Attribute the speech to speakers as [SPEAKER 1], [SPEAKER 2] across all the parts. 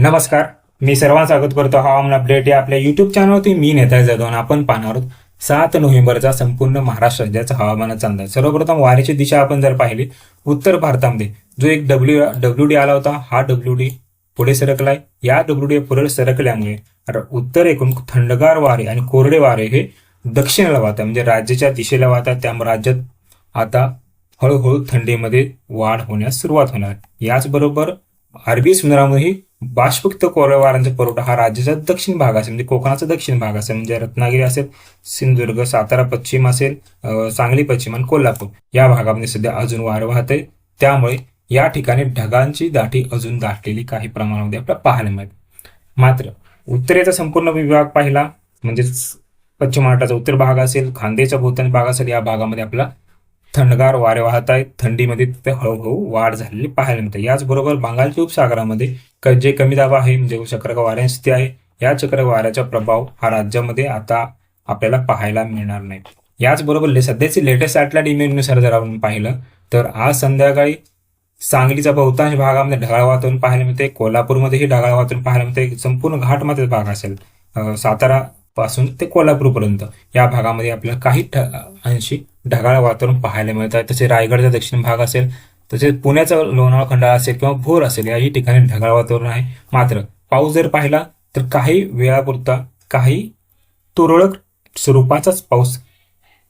[SPEAKER 1] नमस्कार. मी सर्वांचं स्वागत करतो. हवामान अपडेट या आपल्या युट्यूब चॅनलवरती मी नेता जाधव आपण पाहणार आहोत सात नोव्हेंबरचा संपूर्ण महाराष्ट्र राज्याचा हवामानाचा अंदाज. सर्वप्रथम वाऱ्याची दिशा आपण जर पाहिली उत्तर भारतामध्ये जो एक डब्ल्यू डब्ल्यू डी आला होता हा डब्ल्यू डी पुढे सरकलाय. या डब्ल्यू डी पुढे सरकल्यामुळे उत्तर एकूण थंडगार वारे आणि कोरडे वारे हे दक्षिणेला वाहतात म्हणजे राज्याच्या दिशेला वाहतात. त्यामुळे राज्यात आता हळूहळू थंडीमध्ये वाढ होण्यास सुरुवात होणार. याचबरोबर अरबी समुद्रामध्येही बाष्पक्त कोरड्या वाऱ्यांचा पुरवठा हा राज्याचा दक्षिण भाग असेल म्हणजे कोकणाचा दक्षिण भाग असेल म्हणजे रत्नागिरी असेल सिंधुदुर्ग सातारा पश्चिम असेल सांगली पश्चिम आणि कोल्हापूर या भागामध्ये सध्या अजून वारं वाहत आहे त्यामुळे या ठिकाणी ढगांची दाटी अजून दाटलेली काही प्रमाणामध्ये आपल्याला पाहायला मिळते मात्र उत्तरेचा संपूर्ण विभाग पाहिला म्हणजेच पश्चिम महाराष्ट्राचा उत्तर भाग असेल खांदेचा भोवतानी भाग असेल या भागामध्ये आपला थंडगार वारे वाहत आहेत थंडीमध्ये तिथे हळूहळू वाढ झालेली पाहायला मिळते. याचबरोबर बंगालच्या उपसागरामध्ये क- जे कमी दाब आहे म्हणजे चक्र वाऱ्यांची स्थिती आहे या चक्र वाऱ्याचा प्रभाव हा राज्यामध्ये आता आपल्याला पाहायला मिळणार नाही. याचबरोबर ले- सध्याची लेटेस्ट सॅटेलाइट इमेजनुसार जर आपण पाहिलं तर आज संध्याकाळी सांगलीचा बहुतांश भागामध्ये ढगाळ वातावरण पाहायला मिळते. कोल्हापूरमध्येही ढगाळ वातावरण पाहायला मिळते. संपूर्ण घाटमध्ये भाग असेल. सातारा पासून ते कोल्हापूरपर्यंत या भागामध्ये आपल्याला काही ठ- अंशी ढगाळ वातावरण पाहायला मिळत आहे तसे रायगडचा दक्षिण भाग असेल तसेच पुण्याचा लोणावळा खंडाळा असेल किंवा भोर असेल याही ठिकाणी ढगाळ वातावरण आहे. मात्र पाऊस जर पाहिला तर काही वेळापुरता काही तुरळक स्वरूपाचाच पाऊस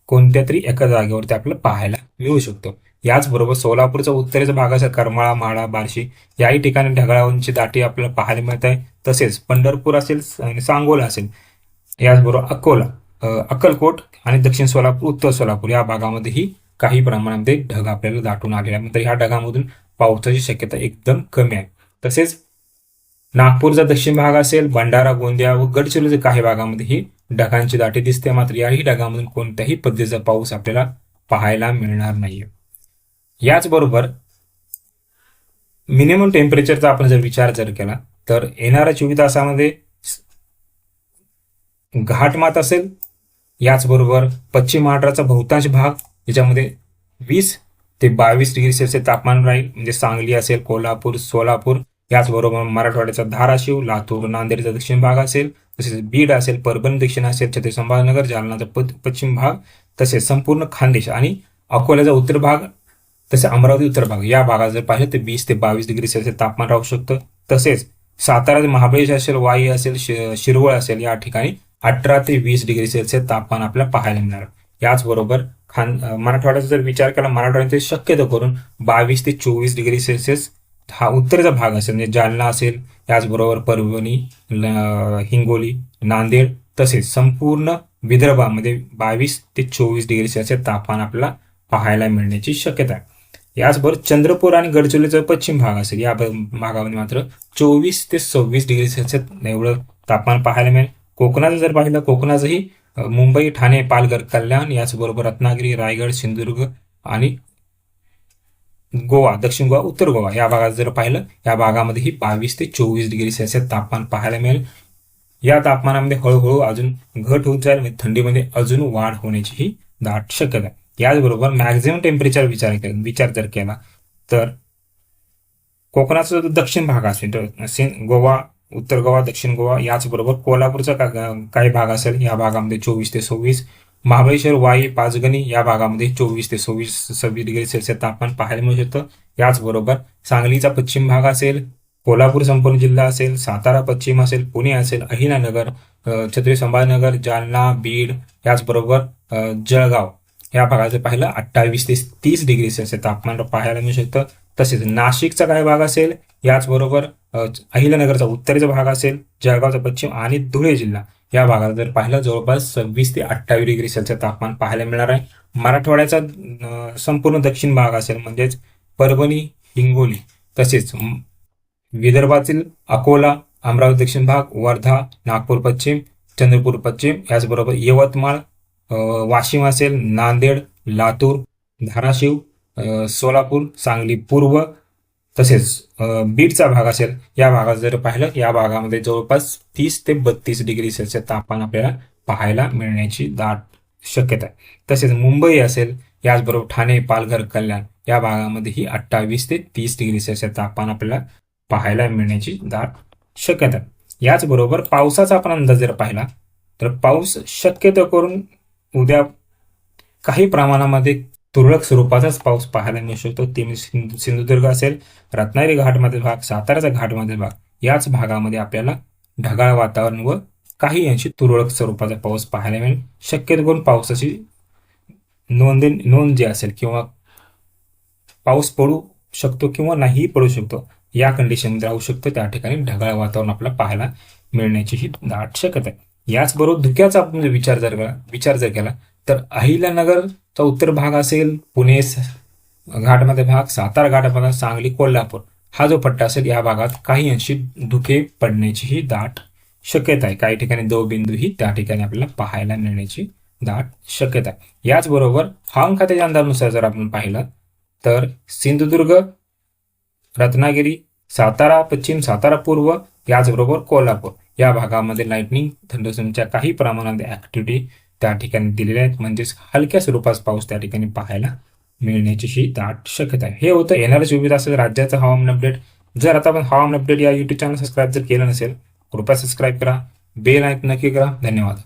[SPEAKER 1] कोणत्या तरी एका जागेवरती आपल्याला पाहायला मिळू शकतो. याचबरोबर सोलापूरचा उत्तरेचा भाग असेल करमाळा माळा बार्शी याही ठिकाणी ढगाळांची दाटी आपल्याला पाहायला मिळत आहे. तसेच पंढरपूर असेल आणि सांगोला असेल याचबरोबर अकोला अक्कलकोट आणि दक्षिण सोलापूर उत्तर सोलापूर या भागामध्येही काही प्रमाणामध्ये ढग आपल्याला दाटून आलेला आहे तर ह्या ढगामधून पावसाची शक्यता एकदम कमी आहे. तसेच नागपूरचा दक्षिण भाग असेल भंडारा गोंदिया व गडचिरोलीच्या काही भागामध्येही ढगांची दाटी दिसते मात्र याही ढगामधून कोणत्याही पद्धतीचा पाऊस आपल्याला पाहायला मिळणार नाहीये. याचबरोबर मिनिमम टेम्परेचरचा आपण जर विचार जर केला तर येणाऱ्या चोवीस तासामध्ये घाटमात असेल याचबरोबर पश्चिम महाराष्ट्राचा बहुतांश भाग याच्यामध्ये वीस ते बावीस डिग्री सेल्सिअस तापमान राहील. म्हणजे सांगली असेल कोल्हापूर सोलापूर याचबरोबर मराठवाड्याचा धाराशिव लातूर नांदेडचा दक्षिण भाग असेल तसेच बीड असेल परभणी दक्षिण असेल छत्रपती संभाजीनगर जालनाचा प- पश्चिम भाग तसेच संपूर्ण खानदेश आणि अकोल्याचा उत्तर भाग तसे अमरावती उत्तर भाग. या भागात जर पाहिलं तर वीस ते बावीस डिग्री सेल्सिअस तापमान राहू शकतं. तसेच सातारा महाबळेश्वर असेल वाई असेल शि- शिरवळ असेल या ठिकाणी अठरा ते वीस डिग्री सेल्सिअस तापमान आपल्याला पाहायला मिळणार. याचबरोबर खान मराठवाड्याचा जर विचार केला मराठवाड्याचे शक्यतो करून बावीस ते चोवीस डिग्री सेल्सिअस हा उत्तरेचा भाग असेल म्हणजे जालना असेल याचबरोबर परभणी हिंगोली नांदेड तसेच संपूर्ण विदर्भामध्ये बावीस ते चोवीस डिग्री सेल्सिअस तापमान आपल्याला पाहायला मिळण्याची शक्यता आहे. याचबरोबर चंद्रपूर आणि गडचिरोलीचा पश्चिम भाग असेल या भागामध्ये मात्र चोवीस ते सव्वीस डिग्री सेल्सिअस एवढं तापमान पाहायला मिळेल. कोकणाचं जर पाहिलं कोकणाचंही मुंबई ठाणे पालघर कल्याण याचबरोबर रत्नागिरी रायगड सिंधुदुर्ग आणि गोवा दक्षिण गोवा उत्तर गोवा या भागात जर पाहिलं या भागामध्येही बावीस ते चोवीस डिग्री सेल्सिअस तापमान पाहायला मिळेल. या तापमानामध्ये हळूहळू अजून घट होत जाईल म्हणजे थंडीमध्ये अजून वाढ होण्याचीही दाट शक्यता आहे. याचबरोबर मॅक्झिमम टेम्परेचर विचार केला विचार जर केला तर कोकणाचा जो दक्षिण भाग असेल तर गोवा उत्तर गोवा दक्षिण गोवा याचबरोबर कोल्हापूरचा काही भाग असेल या भागामध्ये चोवीस ते सव्वीस. महाबळेश्वर वाई पाचगणी या भागामध्ये चोवीस ते सव्वीस सव्वीस डिग्री सेल्सिअस तापमान पाहायला मिळू शकतं. याचबरोबर सांगलीचा पश्चिम भाग असेल कोल्हापूर संपूर्ण जिल्हा असेल सातारा पश्चिम असेल पुणे असेल अहिनानगर छत्री छत्रपती संभाजीनगर जालना बीड याचबरोबर जळगाव. या भागाचं पाहिलं अठ्ठावीस ते तीस डिग्री सेल्सिअस तापमान पाहायला मिळू शकतं. तसेच नाशिकचा काय भाग असेल याचबरोबर अहिल्यानगरचा उत्तरेचा भाग असेल जळगावचा पश्चिम आणि धुळे जिल्हा या भागात जर पाहिलं जवळपास सव्वीस ते अठ्ठावीस डिग्री सेल्सिअस तापमान पाहायला मिळणार आहे. मराठवाड्याचा संपूर्ण दक्षिण भाग असेल म्हणजेच परभणी हिंगोली तसेच विदर्भातील अकोला अमरावती दक्षिण भाग वर्धा नागपूर पश्चिम चंद्रपूर पश्चिम याचबरोबर यवतमाळ वाशिम असेल नांदेड लातूर धाराशिव सोलापूर सांगली पूर्व तसेच बीडचा भाग असेल या भागात जर पाहिलं या भागामध्ये जवळपास तीस ते बत्तीस डिग्री सेल्सिअस तापमान आपल्याला पाहायला मिळण्याची दाट शक्यता आहे. तसेच मुंबई असेल याचबरोबर ठाणे पालघर कल्याण या भागामध्येही अठ्ठावीस ते तीस डिग्री सेल्सिअस तापमान आपल्याला पाहायला मिळण्याची दाट शक्यता आहे. याचबरोबर पावसाचा आपण अंदाज जर पाहिला तर पाऊस शक्यतो करून उद्या काही प्रमाणामध्ये तुरळक स्वरूपाचाच पाऊस पाहायला मिळू शकतो ते म्हणजे सिंधु सिंधुदुर्ग असेल रत्नागिरी घाटमधील भाग साताऱ्याचा घाटमधील भाग याच भागामध्ये आपल्याला ढगाळ वातावरण व काही अंशी तुरळक स्वरूपाचा पाऊस पाहायला मिळेल. शक्यतो करून पावसाची नोंद नोंद जी असेल किंवा पाऊस पडू शकतो किंवा नाही पडू शकतो या कंडिशनमध्ये राहू शकतो. त्या ठिकाणी ढगाळ वातावरण आपल्याला पाहायला मिळण्याची ही दाट शक्यता आहे. याचबरोबर धुक्याचा आपण विचार जर केला विचार जर केला तर अहिल्यानगरचा उत्तर भाग असेल पुणे घाटमध्ये भाग सातारा घाट भाग सांगली कोल्हापूर. हा जो पट्टा असेल या भागात काही अंशी धुके पडण्याचीही दाट शक्यता आहे. काही ठिकाणी दवबिंदूही त्या ठिकाणी आपल्याला पाहायला मिळण्याची दाट शक्यता आहे. याचबरोबर हवामान खात्याच्या अंदाजानुसार जर आपण पाहिलं तर सिंधुदुर्ग रत्नागिरी सातारा पश्चिम सातारा पूर्व याचबरोबर कोल्हापूर. या भागामध्ये लाईटनिंग थंडरस्टॉर्मच्या काही प्रमाणात ऍक्टिव्हिटी त्या ठिकाणी दिलेल्या आहेत. म्हणजेच हलक्या स्वरूपाचा पाऊस त्या ठिकाणी पाहायला मिळण्याची दाट शक्यता आहे. हे होतं येणाऱ्या विविध तासात राज्याचं हवामान अपडेट जर आता आपण हवामान अपडेट या युट्यूब चॅनल सबस्क्राईब जर केलं नसेल कृपया सबस्क्राईब करा. बेल ऐक नक्की करा. धन्यवाद.